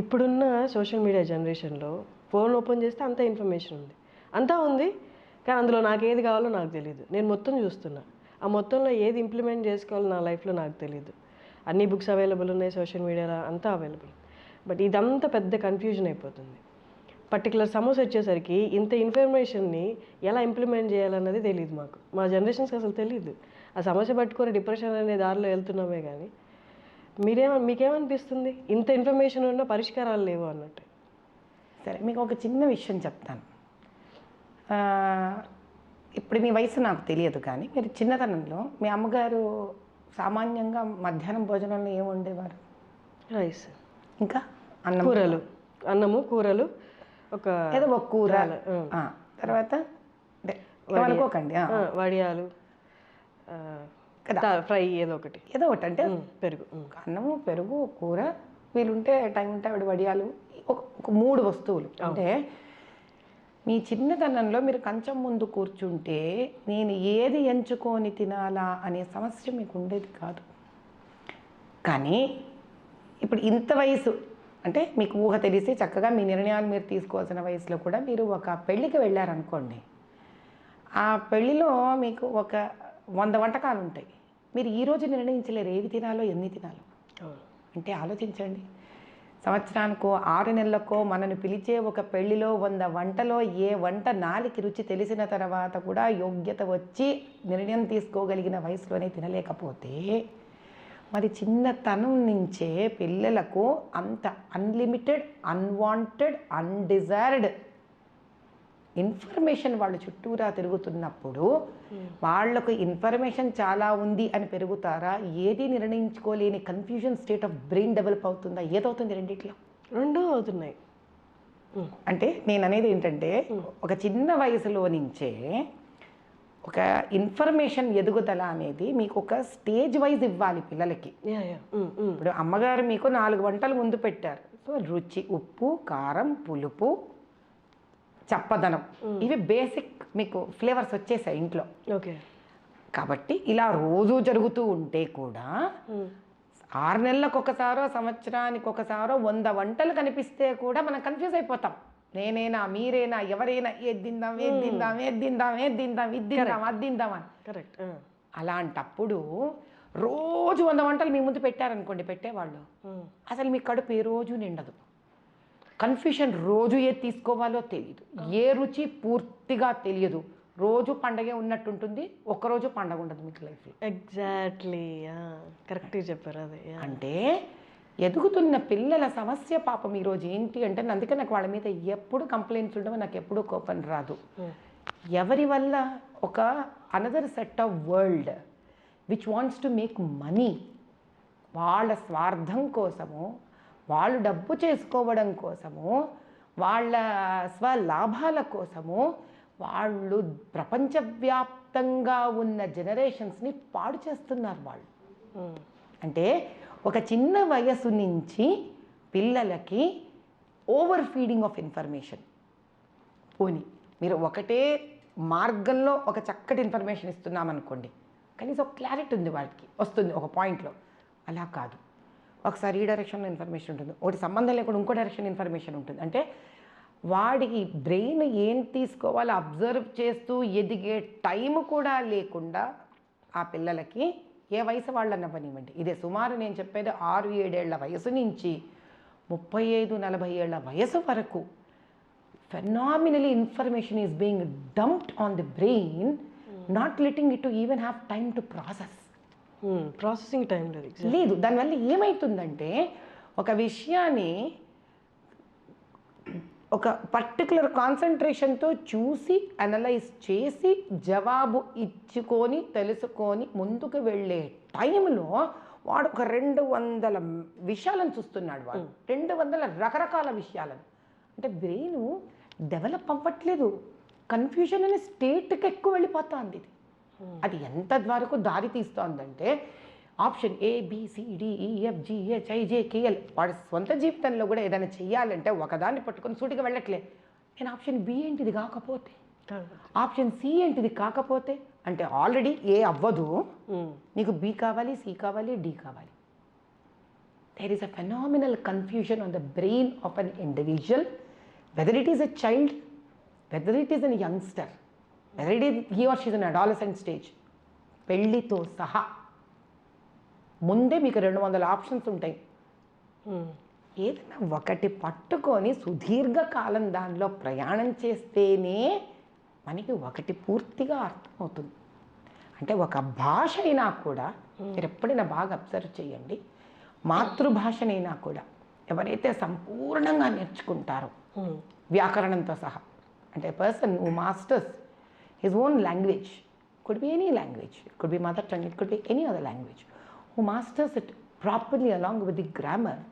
ఇప్పుడున్న social media జనరేషన్లో phone open చేస్తే అంత ఇన్ఫర్మేషన్ ఉంది. అంతా ఉంది కానీ అందులో నాకు ఏది కావాలో నాకు తెలియదు నేను మొత్తం చూస్తున్నా. ఆ మొత్తంలో ఏది ఇంప్లిమెంట్ చేసుకోవాలో నా లైఫ్లో నాకు తెలియదు అన్ని బుక్స్ అవైలబుల్ ఉన్నాయి సోషల్ మీడియాలో అంతా అవైలబుల్. బట్ ఇదంతా పెద్ద కన్ఫ్యూజన్ అయిపోతుంది. పర్టికులర్ సమస్య వచ్చేసరికి ఇంత ఇన్ఫర్మేషన్ని ఎలా ఇంప్లిమెంట్ చేయాలన్నది తెలియదు మాకు. మా జనరేషన్స్కి అసలు తెలియదు ఆ సమస్య పట్టుకొని డిప్రెషన్ అనే దారిలో వెళ్తున్నామే కానీ మీరేమ మీకేమనిపిస్తుంది? ఇంత ఇన్ఫర్మేషన్ ఉన్న పరిష్కారాలు లేవు అన్నట్టు. సరే మీకు ఒక చిన్న విషయం చెప్తాను. ఇప్పుడు మీ వయసు నాకు తెలియదు కానీ మీరు చిన్నతనంలో మీ అమ్మగారు సామాన్యంగా మధ్యాహ్నం భోజనంలో ఏమి వండేవారు? రైస్. ఇంకా? అన్నం కూరలు. అన్నము కూరలు ఒక ఏదో ఒక కూర. తర్వాత? ఆ, వడియాలు ఆ, దా- ఫ్రై ఏదో ఒకటి ఏదో ఒకటి అంటే పెరుగు. అన్నము పెరుగు కూర వీలుంటే టైం ఉంటే ఆవిడ వడియాలు ఒక మూడు వస్తువులు. అంటే మీ చిన్నతనంలో మీరు కంచం ముందు కూర్చుంటే నేను ఏది ఎంచుకొని తినాలా అనే సమస్య మీకు ఉండేది కాదు. కానీ ఇప్పుడు ఇంత వయసు అంటే మీకు ఊహ తెలిసి చక్కగా మీ నిర్ణయాలు మీరు తీసుకోవాల్సిన వయసులో కూడా మీరు ఒక పెళ్ళికి వెళ్ళారనుకోండి. ఆ పెళ్ళిలో మీకు ఒక వంద వంటకాలు ఉంటాయి మీరు ఈరోజు నిర్ణయించలేరు ఏవి తినాలో ఎన్ని తినాలో. అంటే ఆలోచించండి. సంవత్సరానికో ఆరు నెలలకో మనను పిలిచే ఒక పెళ్ళిలో వంద వంటలో ఏ వంట నాలికి రుచి తెలిసిన తర్వాత కూడా యోగ్యత వచ్చి నిర్ణయం తీసుకోగలిగిన వయసులోనే తినలేకపోతే మరి చిన్నతనం నుంచే పిల్లలకు అంత అన్లిమిటెడ్ అన్వాంటెడ్ అన్డిజైర్డ్ ఇన్ఫర్మేషన్ వాళ్ళ చుట్టూరా తిరుగుతున్నప్పుడు వాళ్ళకు ఇన్ఫర్మేషన్ చాలా ఉంది అని పెరుగుతారా? ఏది నిర్ణయించుకోలేని confusion state of brain develop అవుతుందా? ఏదవుతుంది రెండిట్లో? రెండూ అవుతున్నాయి. ఉమ్, అంటే నేను అనేది ఏంటంటే ఒక చిన్న వయసులో నుంచే ఒక ఇన్ఫర్మేషన్ ఎదుగుదల అనేది మీకు ఒక స్టేజ్ వైజ్ ఇవ్వాలి పిల్లలకి. ఇప్పుడు అమ్మగారు మీకు నాలుగు వంటలు ముందు పెట్టారు. సో రుచి ఉప్పు కారం పులుపు చప్పదనం. ఇవి బేసిక్ మీకు ఫ్లేవర్స్ వచ్చేసాయి ఇంట్లో. ఓకే. కాబట్టి ఇలా రోజు జరుగుతూ ఉంటే కూడా ఆరు నెలలకు ఒకసారో సంవత్సరానికి ఒకసారో వంద వంటలు కనిపిస్తే కూడా మనం కన్ఫ్యూజ్ అయిపోతాం. నేనేనా మీరేనా ఎవరైనా ఏది తిందాం ఏది తిందాం ఏది తిందాం ఏది తిందాం ఇది తిందాం అది తిందాం అని కరెక్ట్ అలాంటప్పుడు రోజు వంద వంటలు మీ ముందు పెట్టారనుకోండి పెట్టేవాళ్ళు. అసలు మీ కడుపు ఏ రోజు నిండదు. కన్ఫ్యూషన్ రోజు ఏది తీసుకోవాలో తెలియదు ఏ రుచి పూర్తిగా తెలియదు. రోజు పండగే ఉన్నట్టుంటుంది ఒక్కరోజు పండగ ఉండదు మీకు లైఫ్లో. ఎగ్జాక్ట్లీ కరెక్ట్గా చెప్పారు అదే. అంటే ఎదుగుతున్న పిల్లల సమస్య పాపం ఈరోజు ఏంటి అంటే అందుకే నాకు వాళ్ళ మీద ఎప్పుడు కంప్లైంట్స్ ఉండవు నాకు ఎప్పుడూ కోపం రాదు. ఎవరి వల్ల ఒక another set of world which wants to make money వాళ్ళ స్వార్థం కోసము వాళ్ళు డబ్బు చేసుకోవడం కోసము వాళ్ళ స్వలాభాల కోసము వాళ్ళు ప్రపంచవ్యాప్తంగా ఉన్న జనరేషన్స్ని పాడు చేస్తున్నారు వాళ్ళు. అంటే ఒక చిన్న వయసు నుంచి పిల్లలకి ఓవర్ ఫీడింగ్ ఆఫ్ ఇన్ఫర్మేషన్. పోని మీరు ఒకటే మార్గంలో ఒక చక్కటి ఇన్ఫర్మేషన్ ఇస్తున్నామనుకోండి కనీసం ఒక క్లారిటీ ఉంది వాటికి వస్తుంది ఒక పాయింట్లో. అలా కాదు. ఒకసారి ఈ డైరెక్షన్లో ఇన్ఫర్మేషన్ ఉంటుంది. ఒకటి సంబంధం లేకుండా ఇంకో డైరెక్షన్ ఇన్ఫర్మేషన్ ఉంటుంది. అంటే వాడికి బ్రెయిన్ ఏం తీసుకోవాలో అబ్జర్వ్ చేస్తూ ఎదిగే టైం కూడా లేకుండా ఆ పిల్లలకి ఏ వయసు వాళ్ళన్న పనివ్వండి ఇదే సుమారు నేను చెప్పేది ఆరు ఏడేళ్ళ వయసు నుంచి ముప్పై ఐదు నలభై ఏళ్ళ వయసు వరకు phenomenally information is being dumped on the brain not letting it to even have time to process processing time లేదు. లేదు దానివల్ల ఏమవుతుందంటే ఒక విషయాన్ని ఒక పర్టికులర్ కాన్సన్ట్రేషన్తో చూసి అనలైజ్ చేసి జవాబు ఇచ్చుకొని తెలుసుకొని ముందుకు వెళ్ళే టైంలో వాడు ఒక రెండు వందల విషయాలను చూస్తున్నాడు వాడు. రెండు వందల రకరకాల విషయాలను. అంటే బ్రెయిన్ డెవలప్ అవ్వట్లేదు. కన్ఫ్యూజన్ అనే స్టేట్కి ఎక్కువ వెళ్ళిపోతుంది ఇది. అది ఎంత వరకు దారి తీస్తోందంటే ఆప్షన్ ఏ కేఎల్ వాడి సొంత జీవితంలో కూడా ఏదైనా చెయ్యాలంటే ఒకదాన్ని పట్టుకొని సూటిగా వెళ్ళట్లే. నేను ఆప్షన్ బి ఏంటిది కాకపోతే. ఆప్షన్ సి ఏంటిది కాకపోతే? అంటే ఆల్రెడీ ఏ అవ్వదు. ఉమ్, నీకు బి కావాలి సి కావాలి డి కావాలి. There is a phenomenal confusion on the brain of an individual, whether it is a child, whether it is a youngster, he or she is an adolescent stage, పెళ్ళితో సహా. ముందే మీకు రెండు వందల options ఉంటాయి. ఏదైనా ఒకటి పట్టుకొని సుదీర్ఘ కాలం దానిలో ప్రయాణం చేస్తేనే మనకి ఒకటి పూర్తిగా అర్థమవుతుంది. అంటే ఒక భాష అయినా కూడా మీరు ఎప్పుడైనా బాగా అబ్జర్వ్ చేయండి. మాతృభాషనైనా కూడా ఎవరైతే సంపూర్ణంగా నేర్చుకుంటారో వ్యాకరణంతో సహా. అంటే person who masters his own language could be any language could be mother tongue it could be any other language who masters it properly along with the grammar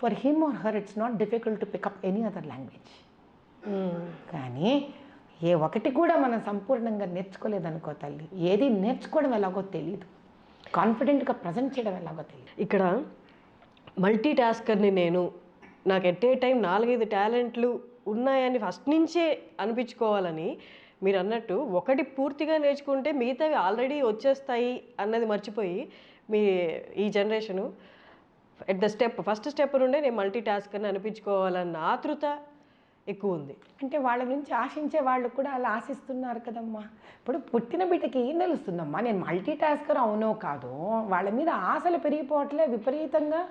for him or her it's not difficult to pick up any other language కానీ ఏ ఒకటి కూడా మనం సంపూర్ణంగా నేర్చుకోలేదనుకో తల్లి. ఏది నేర్చుకోవడం ఎలాగో తెలియదు కాన్ఫిడెంట్గా ప్రజెంట్ చేయడం ఎలాగో తెలియదు ఇక్కడ మల్టీ టాస్కర్ని నేను నాకు ఎట్ ఏ టైం నాలుగైదు టాలెంట్లు ఉన్నాయని ఫస్ట్ నుంచే అనిపించుకోవాలని మీరు అన్నట్టు ఒకటి పూర్తిగా నేర్చుకుంటే మిగతావి ఆల్రెడీ వచ్చేస్తాయి అన్నది మర్చిపోయి మీ ఈ generation at the step first step నుండే నేను మల్టీ టాస్కర్ని అనిపించుకోవాలన్న ఆతృత ఎక్కువ ఉంది. అంటే వాళ్ళ గురించి ఆశించే వాళ్ళు కూడా అలా ఆశిస్తున్నారు కదమ్మా. ఇప్పుడు పుట్టిన బిడ్డకి ఏం తెలుస్తుందమ్మా? నేను మల్టీ టాస్కర్ అవునో కాదు వాళ్ళ మీద ఆశలు పెరిగిపోవట్లే విపరీతంగా.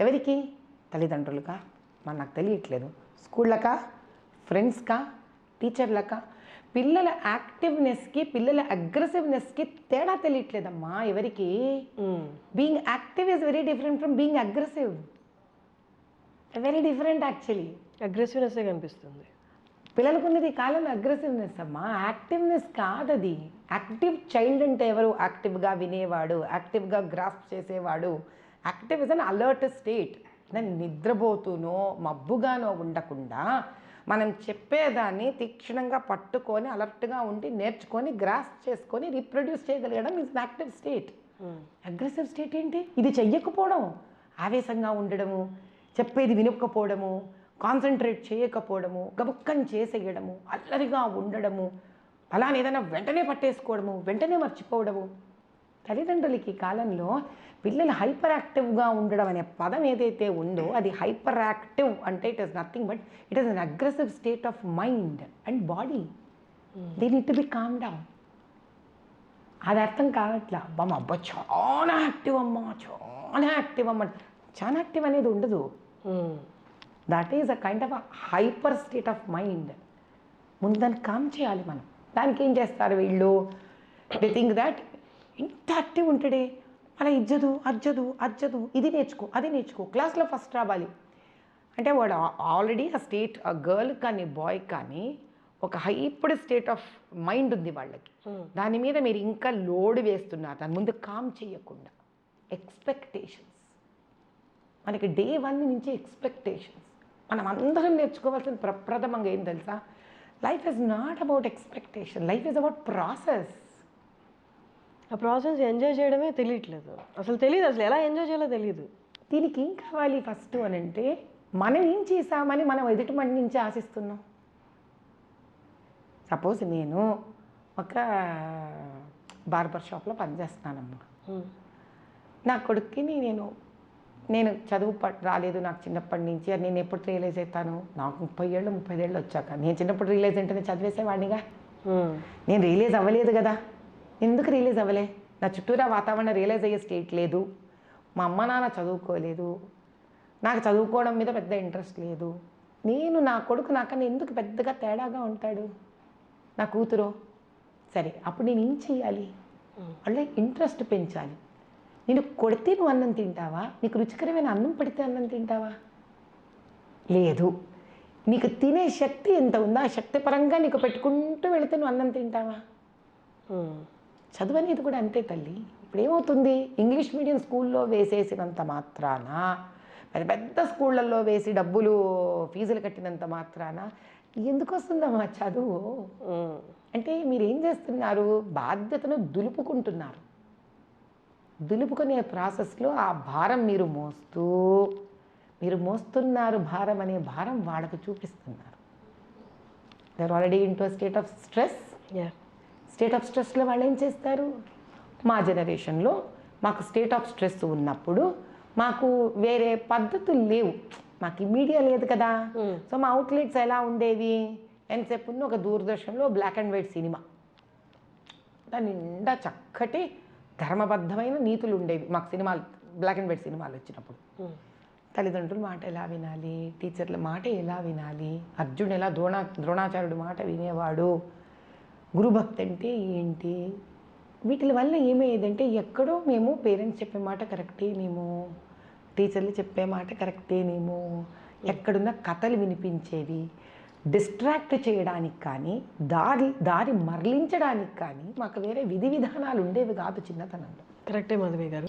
ఎవరికి? తల్లిదండ్రులకా? మరి నాకు తెలియట్లేదు. స్కూళ్ళకా? ఫ్రెండ్స్కా? టీచర్లకా? పిల్లల యాక్టివ్నెస్కి పిల్లల అగ్రెసివ్నెస్కి తేడా తెలియట్లేదమ్మా ఎవరికి. Being active is very different from being aggressive. Very different actually. అగ్రెసివ్నెస్సే కనిపిస్తుంది. పిల్లలకు ఉన్నది ఈ కాలంలో అగ్రెసివ్నెస్ అమ్మా యాక్టివ్నెస్ కాదది. యాక్టివ్ చైల్డ్ అంటే ఎవరు? యాక్టివ్గా వినేవాడు యాక్టివ్గా గ్రాస్ప్ చేసేవాడు. Active is an alert state. నేను నిద్రపోతూనో మబ్బుగానో ఉండకుండా మనం చెప్పేదాన్ని తీక్షణంగా పట్టుకొని అలర్ట్గా ఉండి నేర్చుకొని గ్రాస్ప్ చేసుకొని reproduce చేయగలగడం is an active state aggressive state ఏంటి? ఇది చెయ్యకపోవడం ఆవేశంగా ఉండడము చెప్పేది వినకపోవడము కాన్సన్ట్రేట్ చేయకపోవడము గబుక్కని చేసేయడము అల్లరిగా ఉండడము అలానే ఏదైనా వెంటనే పట్టేసుకోవడము వెంటనే మర్చిపోవడము. తల్లిదండ్రులకి ఈ కాలంలో పిల్లలు హైపర్ యాక్టివ్గా ఉండడం అనే పదం ఏదైతే ఉందో అది హైపర్ యాక్టివ్ అంటే it is nothing but it is an aggressive state of mind and body they need to be calm down అది అర్థం కావట్లా? అబ్బా మా అబ్బా చాలా యాక్టివ్ అమ్మా చాలా యాక్టివ్ అమ్మ. చాలా యాక్టివ్ అనేది ఉండదు. That is a kind of hyper state of mind ముందు దాన్ని కామ్ చేయాలి మనం. దానికి ఏం చేస్తారు వీళ్ళు? దే థింక్ దాట్ ఇంత యాక్టివ్ ఉంటాడే. అలా ఇజ్జదు అజ్జదు అజ్జదు. ఇది నేర్చుకో అది నేర్చుకో. క్లాస్లో ఫస్ట్ రావాలి. అంటే వాడు ఆల్రెడీ ఆ స్టేట్ ఆ గర్ల్ కానీ బాయ్ కానీ ఒక హైపర్ స్టేట్ ఆఫ్ మైండ్ ఉంది వాళ్ళకి. దాని మీద మీరు ఇంకా లోడ్ వేస్తున్నారు. దాని ముందు కామ్ చేయకుండా. ఎక్స్పెక్టేషన్స్. మనకి డే వన్ నుంచి ఎక్స్పెక్టేషన్స్. మనం అందరం నేర్చుకోవాల్సిన ప్రప్రథమంగా ఏం తెలుసా? Life is not about expectation. Life is about process. ఆ ప్రాసెస్ ఎంజాయ్ చేయడమే తెలియట్లేదు. అసలు తెలియదు అసలు ఎలా ఎంజాయ్ చేయాలో తెలియదు దీనికి ఏం కావాలి ఫస్ట్ అని అంటే మనం ఏం చేసామని మనం ఎదుటి మంది నుంచి ఆశిస్తున్నాం. సపోజ్ నేను ఒక బార్బర్ షాప్లో పనిచేస్తున్నానమ్మా. నా కొడుక్కి నేను నేను చదువు ప- రాలేదు నాకు చిన్నప్పటి నుంచి అది నేను ఎప్పుడు రియలైజ్ అవుతాను? నాకు ముప్పై ఏళ్ళు ముప్పై ఏళ్ళు వచ్చాక. నేను చిన్నప్పుడు రియలైజ్ అంటే చదివేసేవాడినిగా. నేను రియలైజ్ అవ్వలేదు కదా. ఎందుకు రియలైజ్ అవ్వలే? నా చుట్టూరా వాతావరణం రియలైజ్ అయ్యే స్టేట్ లేదు. మా అమ్మ నాన్న చదువుకోలేదు. నాకు చదువుకోవడం మీద పెద్ద ఇంట్రెస్ట్ లేదు. నేను నా కొడుకు నాకన్నా ఎందుకు పెద్దగా తేడాగా ఉంటాడు? నా కూతురు? సరే అప్పుడు నేను ఏం చేయాలి వాళ్ళ ఇంట్రెస్ట్ పెంచాలి. నేను కొడితే నువ్వు అన్నం తింటావా? నీకు రుచికరమైన అన్నం పెడితే అన్నం తింటావా? లేదు. నీకు తినే శక్తి ఎంత ఉందో ఆ శక్తి పరంగా నీకు పెట్టుకుంటూ వెళితే నువ్వు అన్నం తింటావా? చదువు అనేది కూడా అంతే తల్లి. ఇప్పుడు ఏమవుతుంది ఇంగ్లీష్ మీడియం స్కూల్లో వేసేసినంత మాత్రాన? పెద్ద పెద్ద స్కూళ్ళల్లో వేసి డబ్బులు ఫీజులు కట్టినంత మాత్రాన? ఎందుకు వస్తుందమ్మా చదువు? అంటే మీరు ఏం చేస్తున్నారు? బాధ్యతను దులుపుకుంటున్నారు. దులుపుకునే ప్రాసెస్లో ఆ భారం మీరు మోస్తూ మీరు మోస్తున్నారు భారం అనే భారం వాళ్ళకు చూపిస్తున్నారు. They're already into state of stress. State of స్ట్రెస్లో వాళ్ళు ఏం చేస్తారు? మా జనరేషన్లో మాకు స్టేట్ ఆఫ్ స్ట్రెస్ ఉన్నప్పుడు మాకు వేరే పద్ధతులు లేవు. మాకు మీడియా లేదు కదా. సో మా అవుట్లెట్స్ ఎలా ఉండేవి? ఎంతసేపు ఉన్న ఒక దూరదర్శన్లో బ్లాక్ అండ్ వైట్ సినిమా దాని నిండా చక్కటి ధర్మబద్ధమైన నీతులు ఉండేవి. మాకు సినిమాలు బ్లాక్ అండ్ వైట్ సినిమాలు వచ్చినప్పుడు. ఉమ్. తల్లిదండ్రుల మాట ఎలా వినాలి? టీచర్ల మాట ఎలా వినాలి? అర్జునుడు ఎలా ద్రోణా ద్రోణాచార్యుడి మాట వినేవాడు? గురుభక్తి అంటే ఏంటి? వీటి వల్ల ఏమయ్యేదంటే ఎక్కడో మేము పేరెంట్స్ చెప్పే మాట కరెక్టేనేమో టీచర్లు చెప్పే మాట కరెక్టేనేమో ఎక్కడున్న కథలు వినిపించేవి డిస్ట్రాక్ట్ చేయడానికి కానీ దారి దారి మరలించడానికి కానీ మాకు వేరే విధి విధానాలు ఉండేవి కాదు చిన్నతనంలో. కరెక్టే మాధవి గారు.